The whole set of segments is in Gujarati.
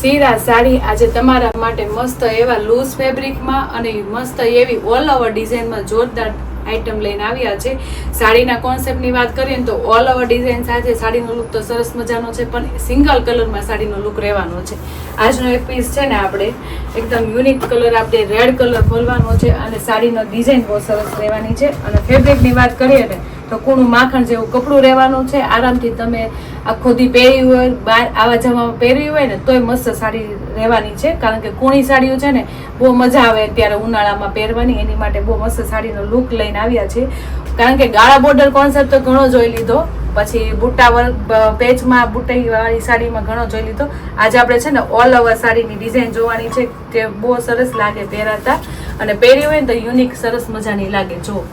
સીરા સાડી આજે તમારા માટે મસ્ત એવા લૂઝ ફેબ્રિકમાં અને મસ્ત એવી ઓલ ઓવર ડિઝાઇનમાં જોરદાર આઇટમ લઈને આવ્યા છે. સાડીના કોન્સેપ્ટની વાત કરીએ ને તો ઓલ ઓવર ડિઝાઇન સાથે સાડીનો લુક તો સરસ મજાનો છે, પણ સિંગલ કલરમાં સાડીનો લુક રહેવાનો છે. આજનો એક પીસ છે ને આપણે એકદમ યુનિક કલર આપણે રેડ કલર ખોલવાનો છે અને સાડીનો ડિઝાઇન બહુ સરસ રહેવાની છે. અને ફેબ્રિકની વાત કરીએ ને તો કૂણું માખણ જેવું કપડું રહેવાનું છે, આરામથી તમે આખો દી પહેરી હોય બહાર આવા જવામાં પહેરી હોય ને, તોય મસ્ત સાડી રહેવાની છે. કારણ કે કૂણી સાડીઓ છે ને, બહુ મજા આવે અત્યારે ઉનાળામાં પહેરવાની. એની માટે બહુ મસ્ત સાડીનો લુક લઈને આવ્યા છે. કારણ કે ગાળા બોર્ડર કોન્સેપ્ટ તો ઘણો જોઈ લીધો. પછી બુટ્ટા વર્ક પેચમાં બુટ્ટાવાળી સાડીમાં ઘણો જોઈ લીધો. આજે આપણે છે ને ઓલ ઓવર સાડીની ડિઝાઇન જોવાની છે તે બહુ સરસ લાગે પહેરાતા. અને પહેરી હોય ને તો યુનિક સરસ મજાની લાગે. જો.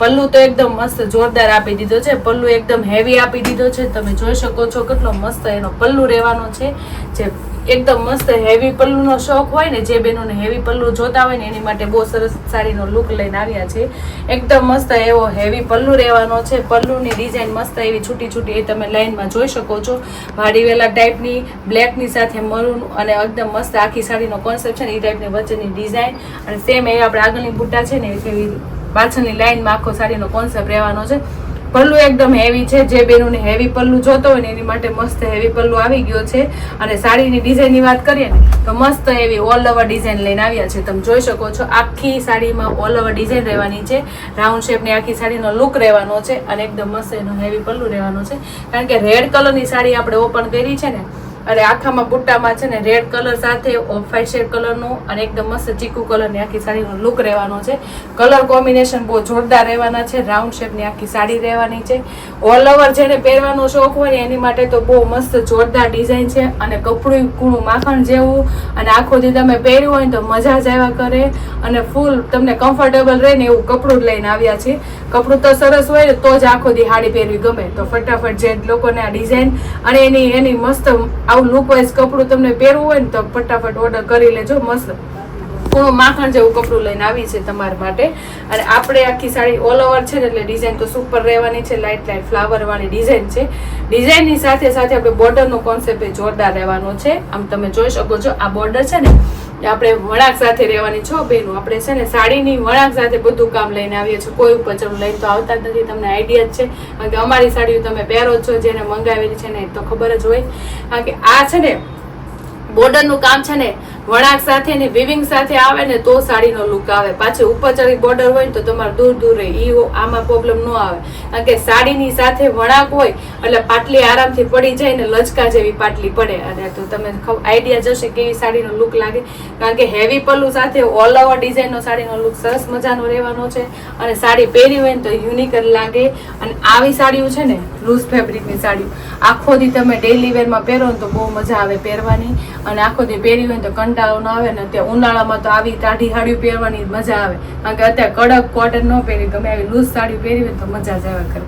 પલ્લુ તો એકદમ મસ્ત જોરદાર આપી દીધો છે. પલ્લુ એકદમ હેવી આપી દીધો છે. તમે જોઈ શકો છો કેટલો મસ્ત એનો પલ્લુ રહેવાનો છે. જે એકદમ મસ્ત હેવી પલ્લુનો શોખ હોય ને જે બહેનોને હેવી પલ્લુ જોતા હોય ને એની માટે બહુ સરસ સાડીનો લુક લઈને આવ્યા છે. એકદમ મસ્ત એવો હેવી પલ્લુ રહેવાનો છે. પલ્લુની ડિઝાઇન મસ્ત એવી છૂટી છૂટી એ તમે લાઇનમાં જોઈ શકો છો. વાડીવેલા ટાઈપની બ્લેકની સાથે મરૂન અને એકદમ મસ્ત આખી સાડીનો કોન્સેપ્ટ છે ને એ ટાઈપની વચ્ચેની ડિઝાઇન અને સેમ એ આપણે આગળની બુટ્ટા છે ને એવી પાછળની લાઈનમાં આખો સાડીનો કોન્સેપ્ટ રહેવાનો છે. પલ્લુ એકદમ હેવી છે. જે બેનોને હેવી પલ્લુ જોતો હોય ને એની માટે મસ્ત હેવી પલ્લુ આવી ગયો છે. અને સાડીની ડિઝાઇનની વાત કરીએ ને, તો મસ્ત એવી ઓલ ઓવર ડિઝાઇન લઈને આવ્યા છે. તમે જોઈ શકો છો, આખી સાડીમાં ઓલ ઓવર ડિઝાઇન રહેવાની છે. રાઉન્ડ શેપની આખી સાડીનો લુક રહેવાનો છે અને એકદમ મસ્ત એનો હેવી પલ્લુ રહેવાનો છે. કારણ કે રેડ કલરની સાડી આપણે ઓપન કરી છે ને અને આખામાં બુટ્ટામાં છે ને રેડ કલર સાથે ઓફ વાઇટ શેડ કલરનું અને એકદમ મસ્ત ચીકુ કલરની આખી સાડીનો લુક રહેવાનો છે. કલર કોમ્બિનેશન બહુ જોરદાર રહેવાના છે. રાઉન્ડ શેપની આખી સાડી રહેવાની છે. ઓલ ઓવર જેને પહેરવાનો શોખ હોય ને એની માટે તો બહુ મસ્ત જોરદાર ડિઝાઇન છે અને કપડું કૂણું માખણ જેવું. અને આખો દી તમે પહેર્યું હોય ને તો મજા જ આવ્યા કરે. અને ફૂલ તમને કમ્ફર્ટેબલ રહે ને એવું કપડું જ લઈને આવ્યા છે. કપડું તો સરસ હોય ને તો જ આખો દી હાડી પહેરવી ગમે. તો ફટાફટ જે લોકોને આ ડિઝાઇન અને એની એની મસ્ત આવું લુક કપડું તમને પહેરવું હોય ને તો ફટાફટ ઓર્ડર કરી લેજો, મસ્ત. પૂણું માખણ જેવું કપડું લઈને આવી છે તમારા માટે. અને આપણે આખી સાડી ઓલ ઓવર છે ને એટલે ડિઝાઇન તો સુપર રહેવાની છે લાઇટ લાઇટ ફ્લાવર વાળી ડિઝાઇન છે. ડિઝાઇનની સાથે સાથે આપણે બોર્ડરનો કોન્સેપ્ટ એ જોરદાર રહેવાનો છે. આમ તમે જોઈ શકો છો, આ બોર્ડર છે ને આપણે વળાંક સાથે રહેવાની છો બેનું આપણે છે ને સાડીની વળાંક સાથે બધું કામ લઈને આવીએ છીએ. કોઈ ઉપર ચડું લઈને તો આવતા જ નથી. તમને આઈડિયા જ છે. કારણ કે અમારી સાડીઓ તમે પહેરો છો, જેને મંગાવેલી છે ને તો ખબર જ હોય. કારણ કે આ છે ને બોર્ડરનું કામ છે ને વળાંક સાથે ને વિવિંગ સાથે આવે ને તો સાડીનો લુક આવે. પાછી ઉપર ચડી બોર્ડર હોય ને તો તમારે દૂર દૂર રહે. એ આમાં પ્રોબ્લેમ ન આવે. કારણ કે સાડીની સાથે વણાક હોય, એટલે પાટલી આરામથી પડી જાય ને લચકા જેવી પાટલી પડે. અને તો તમે આઈડિયા જશે કેવી સાડીનો લુક લાગે. કારણ કે હેવી પલ્લુ સાથે ઓલ ઓવર ડિઝાઇનનો સાડીનો લુક સરસ મજાનો રહેવાનો છે. અને સાડી પહેરી હોય ને તો યુનિક લાગે. અને આવી સાડીઓ છે ને લૂઝ ફેબ્રિકની સાડીઓ. આખો દી તમે ડેલી વેરમાં પહેરો ને તો બહુ મજા આવે પહેરવાની. અને આખો દી પહેરી હોય ને તો કંટાળો ન આવે ને ત્યાં ઉનાળામાં તો આવી ટાઢી સાડીઓ પહેરવાની મજા આવે. કારણ કે અત્યારે કડક કોટન ન પહેરી. ગમે આવી લૂઝ સાડી પહેરી હોય તો મજા જ આવે કરે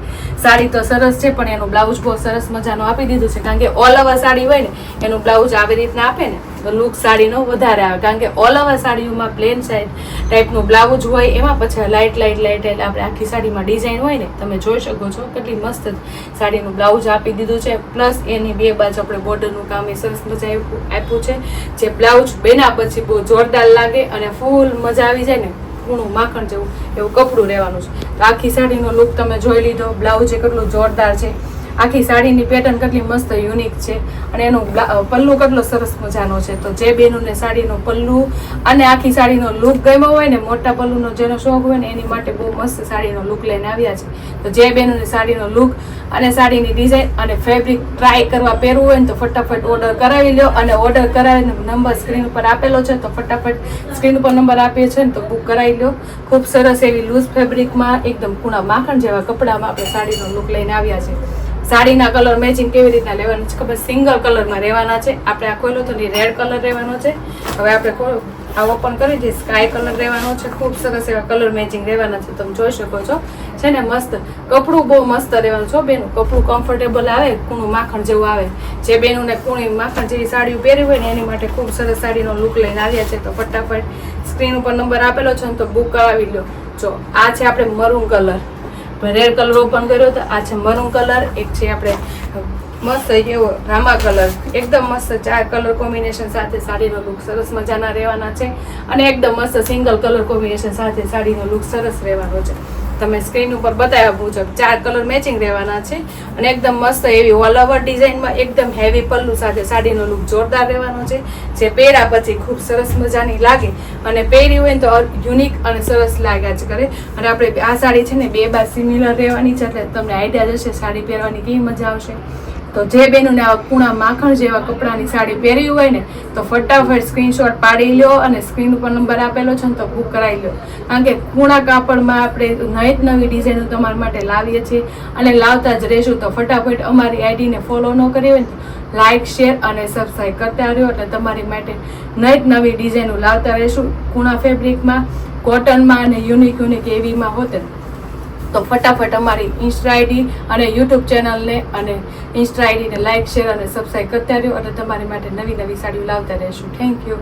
સાડી તો સરસ છે, પણ એનું બ્લાઉઝ બહુ સરસ મજાનું આપી દીધું છે. કારણ કે ઓલ ઓવર સાડી હોય ને, એનું બ્લાઉઝ આવી રીતના આપે ને લુક સાડીનો વધારે આવે. કારણ કે ઓલ ઓવર સાડીઓમાં પ્લેન સાઈડ ટાઈપનું બ્લાઉઝ હોય, એમાં પછી લાઇટ લાઇટ લાઇટ એટલે આપણે આખી સાડીમાં ડિઝાઇન હોય ને, તમે જોઈ શકો છો કેટલી મસ્ત સાડીનું બ્લાઉઝ આપી દીધું છે. પ્લસ એની બે બાજુ આપણે બોર્ડરનું કામ એ સરસ મજા આપ્યું છે. જે બ્લાઉઝ બેના પછી બહુ જોરદાર લાગે અને ફૂલ મજા આવી જાય ને કૂણું માખણ જેવું, એવું કપડું રહેવાનું છે. તો આખી સાડીનો લુક તમે જોઈ લીધો બ્લાઉઝ એ કેટલું જોરદાર છે. આખી સાડીની પેટર્ન કેટલી મસ્ત યુનિક છે. અને એનું પલ્લુ કેટલો સરસ મજાનો છે. તો જે બેનોને સાડીનો પલ્લુ અને આખી સાડીનો લુક ગમ્યો હોય ને, મોટા પલ્લુનો જેનો શોખ હોય ને, એની માટે બહુ મસ્ત સાડીનો લુક લઈને આવ્યા છે. તો જે બેનોને સાડીનો લુક અને સાડીની ડિઝાઇન અને ફેબ્રિક ટ્રાય કરવા પહેરવું હોય ને, તો ફટાફટ ઓર્ડર કરાવી લો અને ઓર્ડર કરાવીને નંબર સ્ક્રીન ઉપર આપેલો છે, તો ફટાફટ સ્ક્રીન ઉપર નંબર આપીએ છે ને, તો બુક કરાવી લો ખૂબ સરસ એવી લૂઝ ફેબ્રિકમાં એકદમ કૂણા માખણ જેવા કપડામાં આપણે સાડીનો લુક લઈને આવ્યા છે. સાડીના કલર મેચિંગ કેવી રીતના લેવાનું છે? ખબર સિંગલ કલરમાં રહેવાના છે. આપણે આ ખોલો તો રેડ કલર રહેવાનો છે. હવે આપણે ખોલો આ ઓપન કરી દઈએ. સ્કાય કલર રહેવાનો છે. ખૂબ સરસ એવા કલર મેચિંગ રહેવાના છે. તમે જોઈ શકો છો. છે ને મસ્ત. કપડું બહુ મસ્ત રહેવાનું છો બેનું. કપડું કમ્ફર્ટેબલ આવે, કૂણું માખણ જેવું આવે. જે બેનુંને કૂણી માખણ જેવી સાડીઓ પહેરી હોય ને એની માટે ખૂબ સરસ સાડીનો લુક લઈને આવ્યા છે. તો ફટાફટ સ્ક્રીન ઉપર નંબર આપેલો છે ને તો બુક કરાવી લો જો, આ છે આપણે maroon colour red colour open કર્યો તો આ છે મરૂન કલર એક છે આપણે મસ્ત એવો રામા કલર એકદમ મસ્ત ચાર કલર કોમ્બિનેશન સાથે સાડીનો લુક સરસ મજાના રહેવાના છે. અને એકદમ મસ્ત સિંગલ કલર કોમ્બિનેશન સાથે સાડીનો લુક સરસ રહેવાનો છે. તમે સ્ક્રીન ઉપર બતાવ્યા મુજબ ચાર કલર મેચિંગ રહેવાના છે. અને એકદમ મસ્ત એવી ઓલ ઓવર ડિઝાઇનમાં એકદમ હેવી પલ્લુ સાથે સાડીનો લુક જોરદાર રહેવાનો છે. જે પહેર્યા પછી ખૂબ સરસ મજાની લાગે. અને પહેરી હોય તો યુનિક અને સરસ લાગ્યા જ કરે. અને આપણે આ સાડી છે ને બે બાર સિમિલર રહેવાની છે, એટલે તમને આઈડિયા જશે સાડી પહેરવાની કેવી મજા આવશે. તો જે બહેનોને આવા કૂણા માખણ જેવા કપડાની સાડી પહેરી હોય ને, તો ફટાફટ સ્ક્રીનશોટ પાડી લો અને સ્ક્રીન ઉપર નંબર આપેલો છે ને તો બુક કરાવી લો કારણ કે કૂણા કાપડમાં આપણે નવી નવી ડિઝાઇનો તમારા માટે લાવીએ છીએ અને લાવતા જ રહેશું. તો ફટાફટ અમારી આઈડીને ફોલો ન કરી હોય ને લાઇક શેર અને સબસ્ક્રાઈબ કરતા રહ્યો એટલે તમારી માટે નવી નવી ડિઝાઇનો લાવતા રહેશું કૂણા ફેબ્રિકમાં કોટનમાં અને યુનિક યુનિક એવીમાં હોતે. તો ફટાફટ અમારી ઇન્સ્ટા આઈડી અને યુટ્યુબ ચેનલને અને ઇન્સ્ટા આઈડીને લાઇક શેર અને સબસ્ક્રાઈબ કરતા રહ્યો અને તમારી માટે નવી નવી સાડીઓ લાવતા રહેશું. Thank you